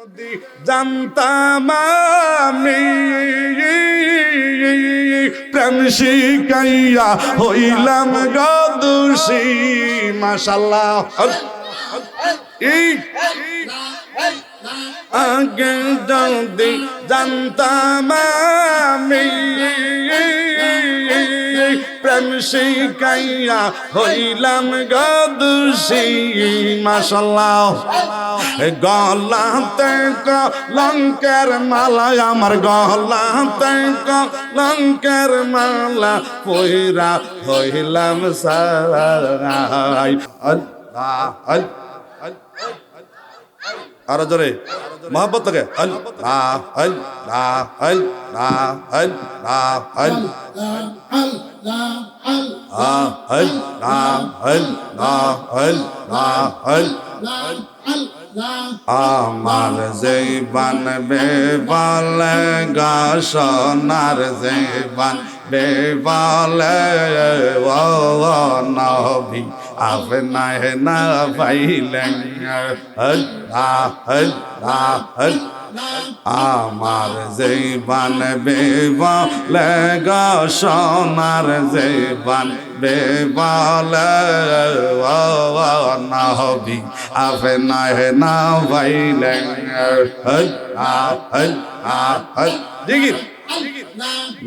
যদি জানতাম আমি প্রেম শিকাইয়া হইলাম গদুষি মাশাল্লাহ এই আগে যদি জানতাম আমি প্রেম শিকাইয়া হইলাম গদুষি মাশাল্লাহ গলাতে লঙ্কের মালা, আমার গলাতে লঙ্কের মালা, পইরা হইলাম সাই আল্লাহ আল্লাহ আরও জোরে। মহাব্বত থেকে আল্লাহ আল্লাহ আল্লাহ আল্লাহ আল্লাহ। আমার জীবন বেবালে গা জীবন বেবালে ও নবী আপনায় না পাইলেন। আল্লাহ আল্লাহ আমার জৈবান বেবালে গা সোনার জৈবান বেবালে, ও নবী আপনায় না পাইলেন জিগির।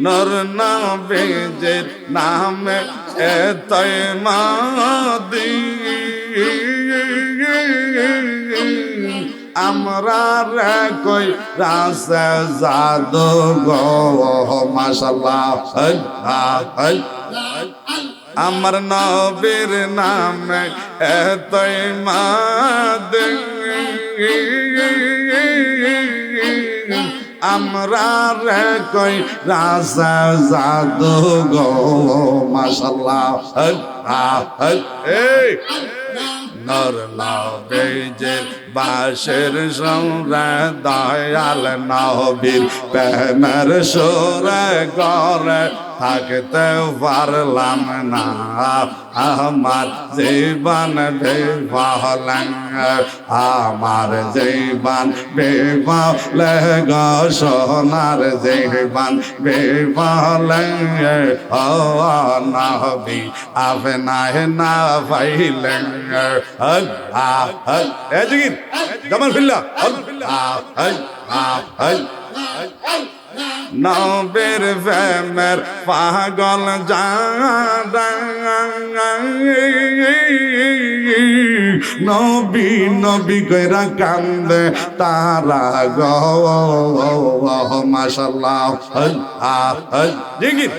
নর নামেজের নামে এতই মাদি আমরা কই রাসে জাদু গো মাশাল্লাহ আমার নবীর নামে এতই মাদি আমরা কই রাসা জাদু গো মাশাল্লাহ এই, নর লাভে বাসের সৌরা দয়াল নহবীর প্রেমের সোরে গরে থাকতে পারলাম না। আমার জীবন বেবাহলেন আমার জীবন বেবাহলে গো সোনার জীবন বেবাহলেন ও নহবী আপনায় না পাইলেন। আল্লাহ এ জিগির জামাল ফিল্লা। নবের ফেমের পাগল নবী নবী কইরা কান্দে তারা গো। মাশাল্লাহ। জিগির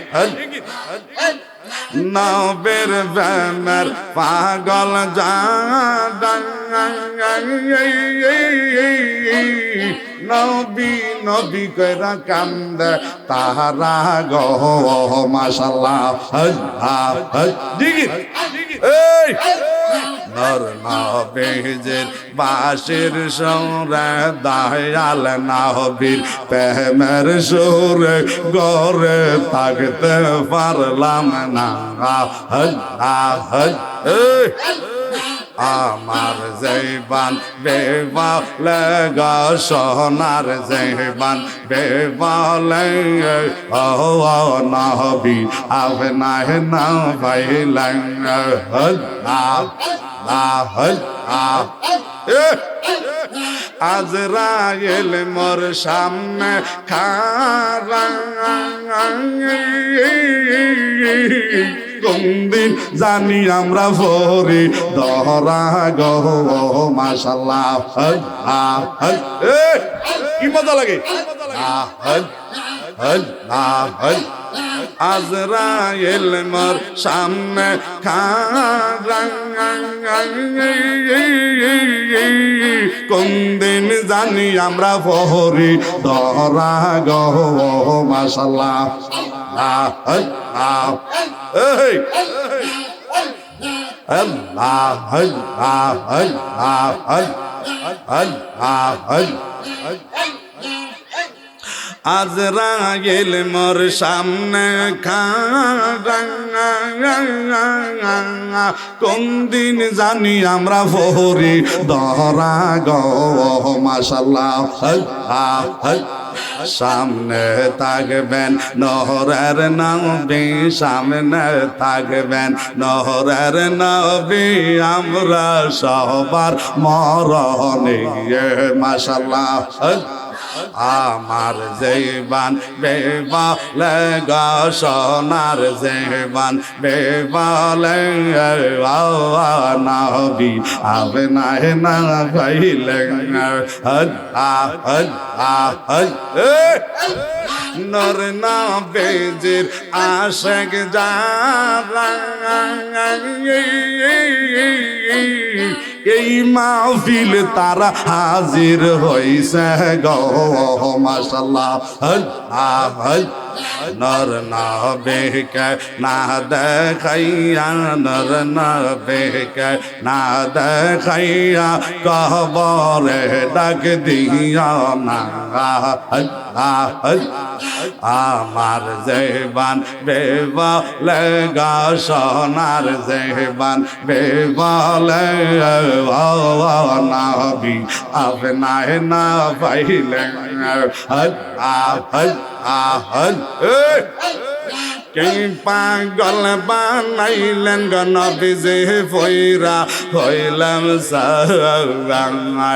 নবের ব্যানার পাগল নবী নবী কইরা কান্দ তাহারা গো মাশাল্লাহ জিগির। এই নর নবেজের বাসির সৌরে দয়াল নাহবীর প্রেমের সুরে গরে থাকতে পারলাম না। এই আমার জৈবান বেবালে গা, সোনার জৈবান বেবালে ও নহবি আবে নাহ না পাইলেন আজরায়েল মোর সামনে খারা কোনদিন জানি আমরা ভরি দহরা গহ মাশাল্লাহ। কি মজা লাগে? আজরায়েল মোর সামনে কোনদিন জানি আমরা ভরি দহরা গহ মাশাল্লাহ এই আল্লাহ আল্লাহ আল্লাহ আল্লাহ আজরাইল মোর সামনে কোন দিন জানি আমরা ফহরি দহরা গো মাশাল্লাহ আল্লাহ সামনে থাকবেন নহরের নবী, সামনে থাকবেন নহরের নবী। আমরা সবার মরণে মাশাল্লাহ আমার জৈবান বেবালে গা সোনার জৈবান বেবালে নবী আবে না না আল্লাহ নর না বেজির আশেক যারা এই মাহফিল তারা হাজির হইছে গো মাশাল্লাহ নর না বেকে না দেখাইয়া, নর না বেকে না দেখাইয়া কবরে ডাক দিয়া না। আমার জেবান বেবলে গা সোনার জেবান বেবলে নাবি আপনায় না পাইলে কে পাগল বানাইলেন গণবিজে ফইরা হইলাম সাই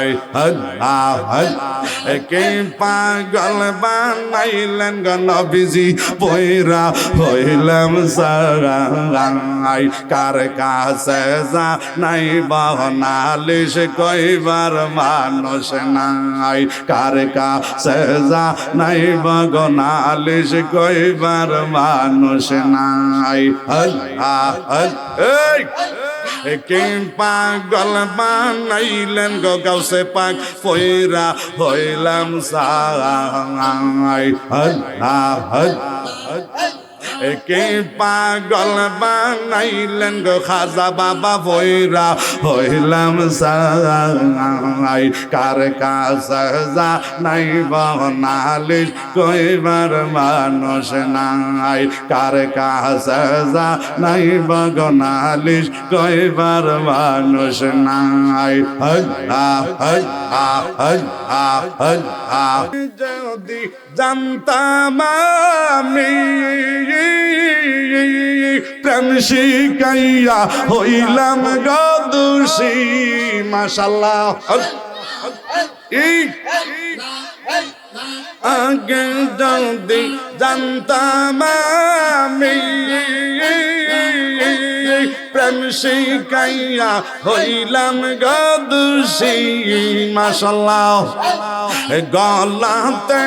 কে পাগল বানাইলেন গণবিজি পইরা হইলাম সাই কার কাছে যা নাই বহনালিশ কইবার মানুষ নাই কার কাছে যা নাই বগনালিশ কইবার মানুষ নাই কিং পাগল বানাইলেন গো গাউসে পাক ফইরা হইলাম সাই আল্লাহ কে পাগল বানাইলেন গো খাজা বাবা ভৈরা। হইলাম সাই, কার যা নাই বনালিশ কইবার মানুষ নাই। কার যা নাই বগনালিশ কইবার মানুষ নাই। আল্লাহ আল্লাহ আল্লাহ আল্লাহ যদি জানতাম আমি প্রেম শিকাইয়া হইলাম গদুষি মাশাল্লাহ। আগে যদি জানতাম আমি। প্রেম শিকাইয়া হইলাম গদুষি মাশাল্লাহ। গলাতে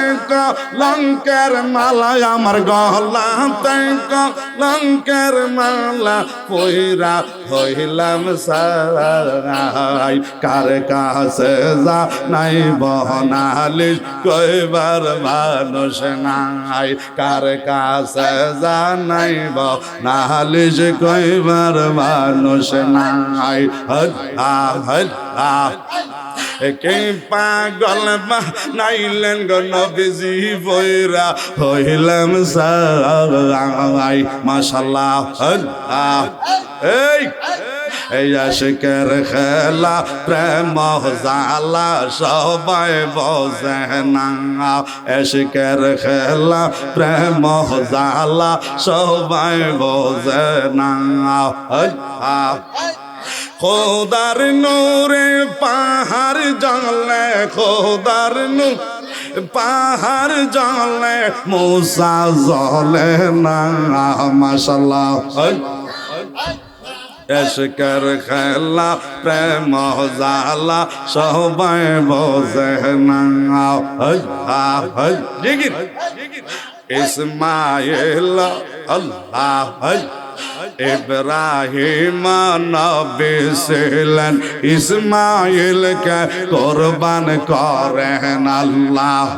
লঙ্কের মালা, আমার গলাতে লঙ্কের মালা পইরা হইলাম সাই কার কাছে যা নাই বহনালিশ কইবার মানুষ নাই। কার কাছে যা নাই বহনালিশ কইবার মানুষ নাই। হল্লা হল্লা কে পাগল নাইলেন গো নবীজি, বইরা হইলাম সাই মাশাল্লাহ এই এই আশিকের খেলা, প্রেম জালা সবাই বসে না। আশিকের খেলা, প্রেম জালা সবাই বসে না। খোদার নূরে পাহাড় জলে, খোদার নূ, পাহাড় জলে, মূসা জলে না। মাশাল্লাহ এসকের খেলা, প্রেম জালা সবাই বসে না। ইসমাইল, আল্লাহ ইব্রাহিম নবী ছিলেন। ইসমাইলকে কোরবান করেন আল্লাহ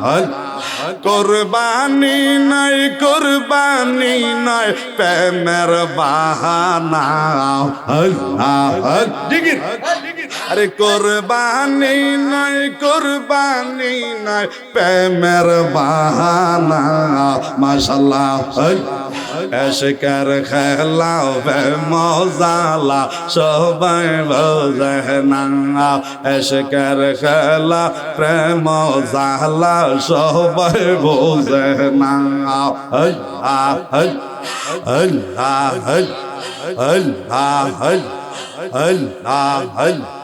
কোরবানি নাই কোরবানি নাই প্রেমের বাহানা। হ্যাঁ জিগির আরে কোরবানি নাই কোরবানি নাই, প্রেমের বাহানা। মাশাল্লাহ এসকার খেলা বে মজালা, সবাই বোঝে না। এসকার খেলা, প্রেম, জালা, সবাই বোঝে না। আল্লাহ আল্লাহ আল্লাহ আল্লাহ আল্লাহ